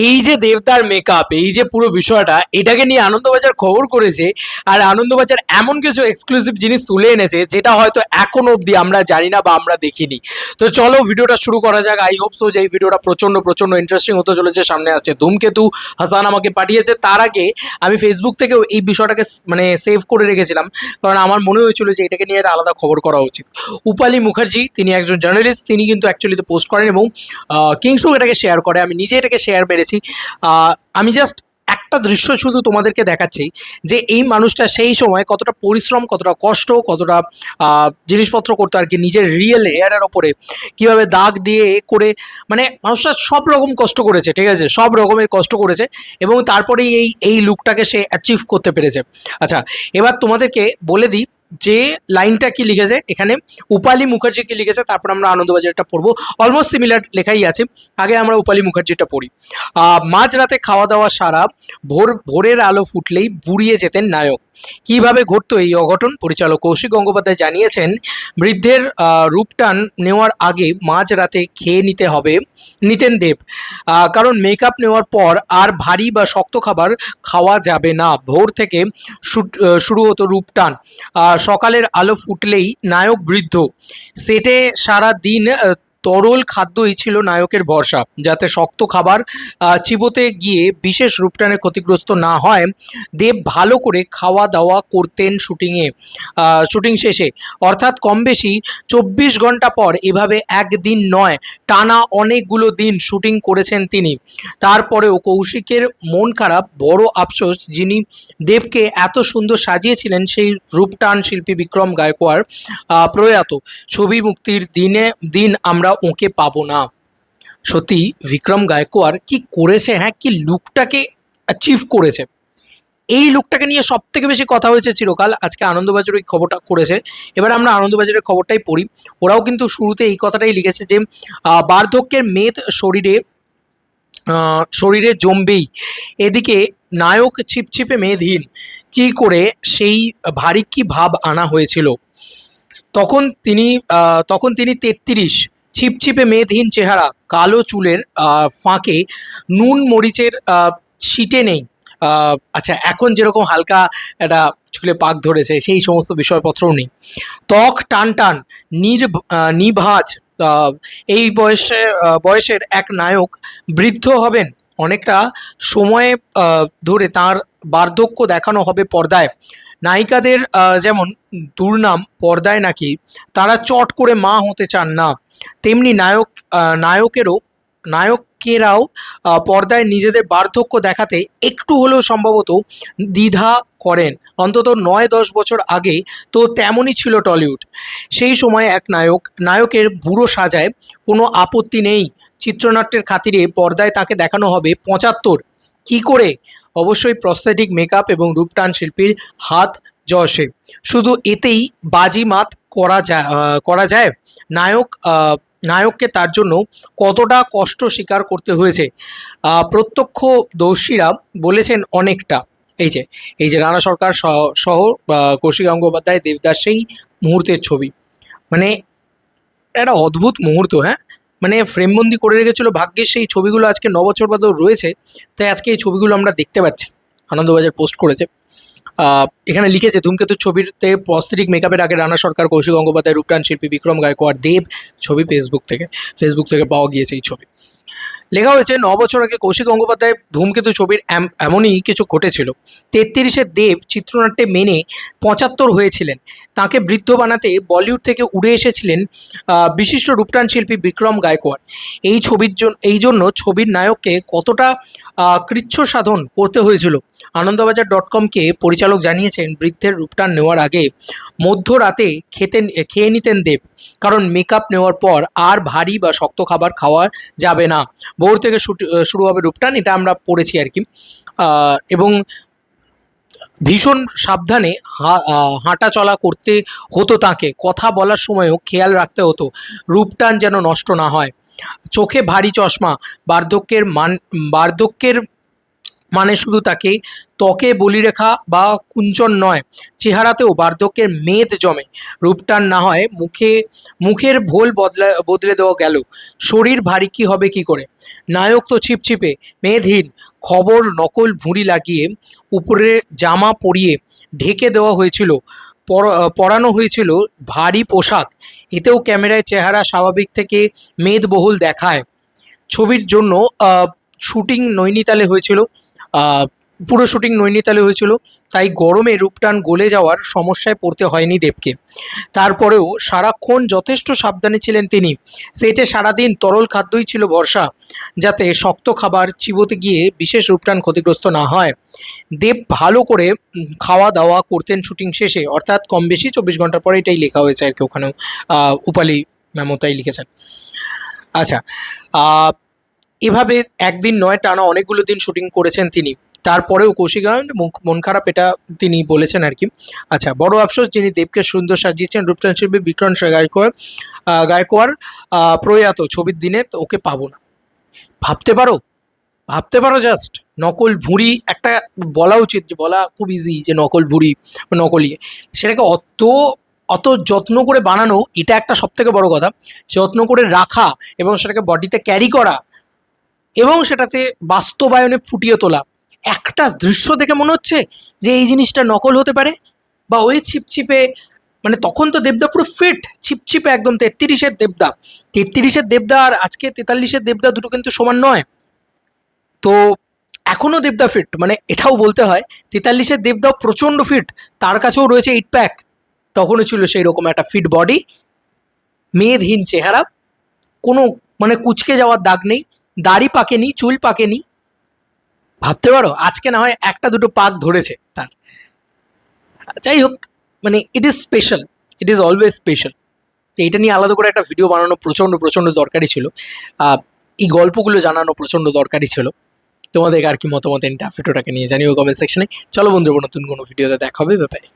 এই যে দেবতার মেকআপ এই যে পুরো বিষয়টা, এটাকে নিয়ে আনন্দবাজার খবর করেছে আর আনন্দবাজার এমন কিছু এক্সক্লুসিভ জিনিস তুলে এনেছে যেটা হয়তো এখন অবধি আমরা জানি না বা আমরা দেখিনি। তো চলো ভিডিওটা শুরু করা যাক। আই হোপ সো যে এই ভিডিওটা প্রচণ্ড প্রচণ্ড ইন্টারেস্টিং হতে চলেছে। সামনে আসছে ধূমকেতু। হাসান আমাকে পাঠিয়েছে। তার আগে আমি ফেসবুক থেকেও এই বিষয়টাকে মানে সেভ করে রেখেছিলাম। কারণ আমার মনে হয়েছিল যে এটাকে নিয়ে একটা আলাদা খবর করা উচিত। উপালি মুখার্জি, তিনি একজন জার্নালিস্ট তিনি কিন্তু অ্যাকচুয়ালিতে পোস্ট করেন এবং কিংসু এটাকে শেয়ার করে। আমি নিজে এটাকে শেয়ার আহ, আমি জাস্ট একটা দৃশ্য শুধু তোমাদেরকে দেখাচ্ছি যে এই মানুষটা সেই সময় কতটা পরিশ্রম কতটা কষ্ট কতটা জিনিসপত্র করতো আর কি নিজের রিয়েল হেয়ারের ওপরে। কীভাবে দাগ দিয়ে এ করে মানে মানুষটা সব রকম কষ্ট করেছে ঠিক আছে? সব রকমের কষ্ট করেছে এবং তারপরেই এই এই লুকটাকে সে অ্যাচিভ করতে পেরেছে। আচ্ছা এবার তোমাদেরকে বলে দিই যে লাইনটা কি লিখেছে, এখানে উপালি মুখার্জি কি লিখেছে, তারপর আমরা আনন্দবাজারটা পড়ব। অলমোস্ট সিমিলার লেখাই আছে। আগে আমরা উপালি মুখার্জিটা পড়ি। মাঝরাতে খাওয়া দাওয়া সারা, ভোর, ভোরের আলো ফুটলেই বুড়িয়ে যেতেন নায়ক। কীভাবে ঘটতো এই অঘটন? পরিচালক কৌশিক গঙ্গোপাধ্যায় জানিয়েছেন, বৃদ্ধের রূপটান নেওয়ার আগে মাঝ রাতে খেয়ে নিতে হবে। নিতেন দেব কারণ মেকআপ নেওয়ার পর আর ভারী বা শক্ত খাবার খাওয়া যাবে না। ভোর থেকে শুরু হতো রূপটান। সকালের আলো ফুটলেই নায়ক বৃদ্ধ। সেটে সারা দিন তরল খাদ্যই ছিল নায়কের ভরসা যাতে শক্ত খাবার চিবোতে গিয়ে বিশেষ রূপটানে ক্ষতিগ্রস্ত না হয়। দেব ভালো করে খাওয়া দাওয়া করতেন শুটিংয়ে শুটিং শেষে। অর্থাৎ কম বেশি চব্বিশ ঘণ্টা পর এভাবে একদিন নয় টানা অনেকগুলো দিন শুটিং করেছেন তিনি। তারপরেও কৌশিকের মন খারাপ বড় আফসোস যিনি দেবকে এত সুন্দর সাজিয়েছিলেন সেই রূপটান শিল্পী বিক্রম গায়কোয়াড় আহ, প্রয়াত। ছবি মুক্তির দিনে দিন আমরা ওকে পাবো না। সত্যি বিক্রম গায়কোয়াড় কি করেছে হ্যাঁ কি লুকটাকে অ্যাচিভ করেছে? এই লুকটাকে নিয়ে সব থেকে বেশি কথা হয়েছে চিরকাল। আজকে আনন্দবাজার ওই খবরটা করেছে। এবার আমরা আনন্দবাজারের খবরটাই পড়ি। ওরাও কিন্তু শুরুতে এই কথাটাই লিখেছে যে বার্ধক্যের মেদ শরীরে শরীরে জমবেই। এদিকে নায়ক ছিপছিপে মেদহীন। কি করে সেই ভারী কি ভাব আনা হয়েছিল? তখন তিনি তখন তিনি তেত্রিশ। ছিপছিপে মেদহীন চেহারা, কালো চুলের ফাঁকে নুন মরিচের ছিটে নেই। আচ্ছা এখন যেরকম হালকা একটা চুলে পাক ধরেছে, সেই সমস্ত বিষয়পত্রও নেই। ত্বক টান টান নির নিভাজ এই বয়সে বয়সের এক নায়ক বৃদ্ধ হবেন। অনেকটা সময়ে ধরে তার বার্ধক্য দেখানো হবে পর্দায়। নায়িকাদের যেমন দুর্নাম, পর্দায় নাকি তারা চট করে মা হতে চান না। তেমনি নায়ক নায়কেরও, নায়কেরাও পর্দায় নিজেদের বার্ধক্য দেখাতে একটু হলেও সম্ভবত দ্বিধা করেন। অন্তত নয় দশ বছর আগে তো তেমনই ছিল টলিউড। সেই সময় এক নায়ক, নায়কের বুড়ো সাজায়, কোনো আপত্তি নেই। চিত্রনাট্যের খাতিরে পর্দায় তাকে দেখানো হবে পঁচাত্তর। কি করে? অবশ্যই প্রস্থেটিক মেকআপ এবং রূপটান শিল্পীর হাত যশে শুধু এতেই বাজিমাত করা যায় করা যায়। নায়ক নায়ককে তার জন্য কতটা কষ্ট স্বীকার করতে হয়েছে? প্রত্যক্ষদর্শীরা বলেছেন অনেকটা। এই যে এই যে রানা সরকার সহ- কৌশিক গঙ্গোপাধ্যায়, দেবদাস সেই মুহূর্তের ছবি। মানে একটা অদ্ভুত মুহূর্ত হ্যাঁ? মানে ফ্রেমবন্দি করে রেখেছিল। ভাগ্যের সেই ছবিগুলো আজকে ন বছর বাদেও রয়েছে, তাই আজকে এই ছবিগুলো আমরা দেখতে পাচ্ছি। আনন্দবাজার পোস্ট করেছে। এখানে লিখেছে, ধূমকেতুর ছবিতে পস্ত্রিক মেকআপের আগে রানা সরকার, কৌশিক গঙ্গোপাধ্যায় রূপটান শিল্পী, বিক্রম গায়কোয়াড়, দেব, ছবি ফেসবুক থেকে ফেসবুক থেকে পাওয়া গিয়েছে এই ছবি। লেখা হয়েছে, ন বছর আগে কৌশিক গঙ্গোপাধ্যায় ধূমকেতু ছবির এমনই কিছু ঘটেছিল। তেত্রিশে দেব চিত্রনাট্যে মেনে পঁচাত্তর হয়েছিলেন। তাকে বৃদ্ধ বানাতে বলিউড থেকে উড়ে এসেছিলেন বিশিষ্ট রূপটান শিল্পী বিক্রম গায়কোয়াড়। এই ছবির জন্য এই জন্য ছবির নায়ককে কতটা কৃচ্ছ সাধন করতে হয়েছিল, আনন্দবাজার ডট কমকে পরিচালক জানিয়েছেন, বৃদ্ধের রূপটান নেওয়ার আগে মধ্যরাতে খেতেন, খেয়ে নিতেন দেব। কারণ মেকআপ নেওয়ার পর আর ভারী বা শক্ত খাবার খাওয়া যাবে না। ভোর থেকে শুরু হবে রূপটান এটা আমরা পড়েছি আর কি। এবং ভীষণ সাবধানে হাঁটা চলা করতে হতো তাকে, কথা বলার সময়ও খেয়াল রাখতে হতো রূপটান যেন নষ্ট না হয়। চোখে ভারী চশমা, বার্ধক্যের মান বার্ধক্যের মানে শুধু তাকে ত্বকে বলিরেখা বা কুঞ্চন নয়, চেহারাতেও বার্ধক্যের মেদ জমে। রূপটান না হয় মুখে, মুখের ভোল বদলা, বদলে দেওয়া গেল। শরীর ভারী কি হবে কি করে? নায়ক তো ছিপছিপে মেদহীন খবর নকল ভুঁড়ি লাগিয়ে উপরে জামা পরিয়ে ঢেকে দেওয়া হয়েছিল, পর- পরানো হয়েছিল ভারী পোশাক। এতেও ক্যামেরায় চেহারা স্বাভাবিক থেকে মেদবহুল দেখায়। ছবির জন্য শুটিং নৈনিতালে হয়েছিল। পুরো শুটিং নৈনিতালে হয়েছিল, তাই গরমে রূপটান গলে যাওয়ার সমস্যায় পড়তে হয়নি দেবকে। তারপরেও সারাক্ষণ যথেষ্ট সাবধানে ছিলেন তিনি। সেটে সারাদিন তরল খাদ্যই ছিল ভরসা, যাতে শক্ত খাবার চিবোতে গিয়ে বিশেষ রূপটান ক্ষতিগ্রস্ত না হয়। দেব ভালো করে খাওয়া দাওয়া করতেন শুটিং শেষে, অর্থাৎ কম বেশি চব্বিশ ঘণ্টার পরে এটাই লেখা হয়েছে আর কি ওখানেও। উপালি ম্যামও তাই লিখেছেন। আচ্ছা এভাবে একদিন নয়, টানা অনেকগুলো দিন শুটিং করেছেন তিনি। তারপরেও কৌশিকায়ন মন খারাপ এটা তিনি বলেছেন আর কি। আচ্ছা বড় আফসোস যিনি দেবকে সুন্দর সাজিয়েছেন রূপটান শিল্পী বিক্রম গায়কোয়ার গায়কোয়ার প্রয়াত ছবির দিনে ওকে পাবো না। ভাবতে পারো? ভাবতে পারো জাস্ট নকল ভুঁড়ি একটা বলা উচিত যে, বলা খুব ইজি যে, নকল ভুঁড়ি বা নকলি সেটাকে অত অত যত্ন করে বানানো, এটা একটা সব থেকে বড় কথা। যত্ন করে রাখা এবং সেটাকে বডিতে ক্যারি করা এবং সেটাতে বাস্তবায়নে ফুটিয়ে তোলা। একটা দৃশ্য দেখে মনে হচ্ছে যে এই জিনিসটা নকল হতে পারে বা ওই ছিপছিপে মানে তখন তো দেবদা পুরো ফিট, ছিপছিপে একদম তেত্রিশের দেবদা। তেত্রিশের দেবদা আর আজকে তেতাল্লিশের দেবদা দুটো কিন্তু সমান নয়। তো এখনও দেবদা ফিট মানে এটাও বলতে হয়, তেতাল্লিশের দেবদাও প্রচণ্ড ফিট, তার কাছেও রয়েছে এইট প্যাক তখনও ছিল সেই রকম একটা ফিট বডি মেদহীন চেহারা, কোনো মানে কুচকে যাওয়ার দাগ নেই। দাড়ি পাকেনি, চুল পাকেনি। ভাবতে পারো, আজকে না হয় একটা দুটো পাক ধরেছে তার। যাই হোক মানে it is special it is always special তো এটা নিয়ে আলাদা করে একটা ভিডিও বানানো প্রচণ্ড প্রচণ্ড দরকারি ছিল। এই গল্পগুলো জানানো প্রচণ্ড দরকারি ছিল। তোমাদের আর কি মতামত ভিডিওটাকে নিয়ে জানিও কমেন্ট সেকশনে চলো বন্ধু নতুন কোনো ভিডিওতে দেখা হবে ব্যাপারে